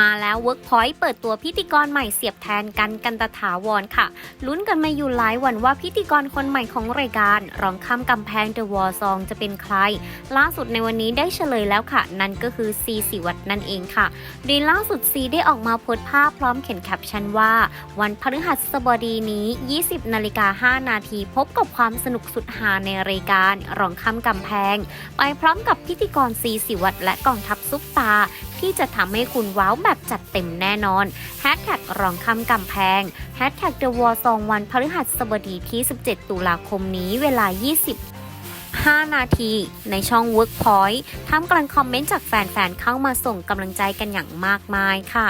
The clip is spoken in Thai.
มาแล้ว Workpoint เปิดตัวพิธีกรใหม่เสียบแทนกันกันตถาวรค่ะ ลุ้นกันมาอยู่หลายวันว่าพิธีกรคนใหม่ของรายการรองข้ามกำแพง The War Song จะเป็นใคร ล่าสุดในวันนี้ได้เฉลยแล้วค่ะ นั่นก็คือซีสิวัตนั่นเองค่ะโดยล่าสุดซีได้ออกมาโพสต์ภาพพร้อมเขียนแคปชั่นว่า วันพฤหัสบดีนี้ 20นาฬิกา5นาทีพบกับความสนุกสุดหาในรายการรองข้ามกำแพง ไปพร้อมกับพิธีกรซีสิวัตและกองทัพซุปตา ที่จะทำให้คุณว้าวแบบจัดเต็มแน่นอนแฮชแท็กรองคำกำแพงแฮชแท็ก The War Song วันพฤหัสบดีที่ 17 ตุลาคมนี้เวลา 20 5 นาทีในช่อง Workpoint ท่ามกลางคอมเมนต์จากแฟนๆ เข้ามาส่งกำลังใจกันอย่างมากมายค่ะ